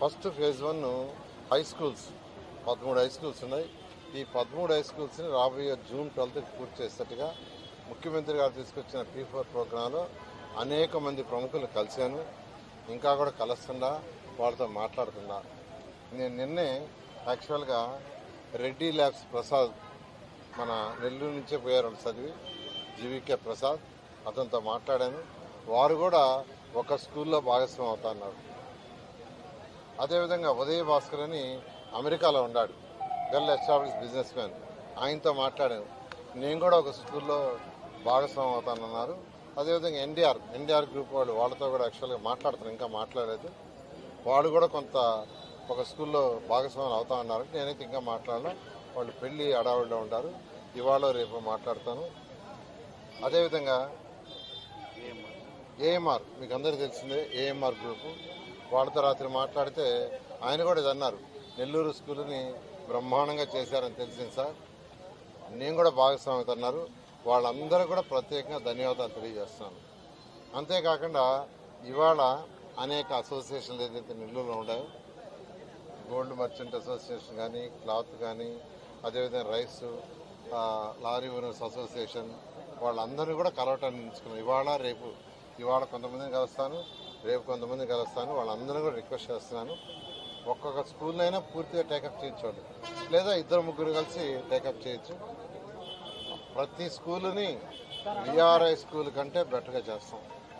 First phase one high schools పదమూడు high schools ఉన్నాయి. ఈ పదమూడు హై స్కూల్స్ని రాబోయే జూన్ ట్వెల్త్కి పూర్తి చేసేట్టుగా ముఖ్యమంత్రి గారు తీసుకొచ్చిన పీ ఫోర్ ప్రోగ్రాంలో అనేక మంది ప్రముఖులు కలిశాను. ఇంకా కూడా కలుస్తుండా వాళ్ళతో మాట్లాడుతున్నా. నేను నిన్నే యాక్చువల్గా రెడ్డి ల్యాబ్స్ ప్రసాద్ మన నెల్లూరు నుంచే పోయారు చదివి జీవికే ప్రసాద్ అతనితో మాట్లాడాను. వారు కూడా ఒక స్కూల్లో భాగస్వామి అవుతా అన్నారు అదేవిధంగా ఉదయ భాస్కర్ అని అమెరికాలో ఉన్నాడు. వెల్ ఎస్టాబ్లిష్ బిజినెస్ మ్యాన్ ఆయనతో మాట్లాడాను. నేను కూడా ఒక స్కూల్లో భాగస్వామి అవుతానన్నారు. అదేవిధంగా ఎన్డీఆర్ ఎన్డీఆర్ గ్రూప్ వాళ్ళు వాళ్ళతో కూడా యాక్చువల్గా మాట్లాడుతాను. ఇంకా మాట్లాడలేదు. వాళ్ళు కూడా కొంత ఒక స్కూల్లో భాగస్వాములు అవుతా ఉన్నారు నేనైతే ఇంకా మాట్లాడను. వాళ్ళు పెళ్ళి అడావిడిలో ఉంటారు. ఇవాళ రేపు మాట్లాడతాను. అదేవిధంగా ఏఎంఆర్. మీకు అందరికీ తెలిసిందే ఏఎంఆర్ గ్రూపు. వాళ్ళతో రాత్రి మాట్లాడితే ఆయన కూడా ఇది అన్నారు. నెల్లూరు స్కూల్ని బ్రహ్మాండంగా చేశారని తెలిసింది సార్. నేను కూడా భాగస్వామ్యత అన్నారు. వాళ్ళందరూ కూడా ప్రత్యేకంగా ధన్యవాదాలు తెలియజేస్తున్నాను. అంతేకాకుండా ఇవాళ అనేక అసోసియేషన్లు ఏదైతే నెల్లూరులో ఉన్నాయో గోల్డ్ మర్చెంట్ అసోసియేషన్ కానీ క్లాత్ కానీ అదేవిధంగా రైస్ లారీ ఓనర్స్ అసోసియేషన్ వాళ్ళందరూ కూడా కలవటాన్ని ఎంచుకున్నాను ఇవాళ రేపు ఇవాళ కొంతమందిని కలుస్తాను. రేపు కొంతమంది కలుస్తాను వాళ్ళందరూ కూడా రిక్వెస్ట్ చేస్తున్నాను. ఒక్కొక్క స్కూల్నైనా పూర్తిగా టేకప్ చేయించండి. లేదా ఇద్దరు ముగ్గురు కలిసి టేకప్ చేయొచ్చు. ప్రతి స్కూల్ని విఆర్ఐ స్కూల్ కంటే బెటర్గా చేస్తాం.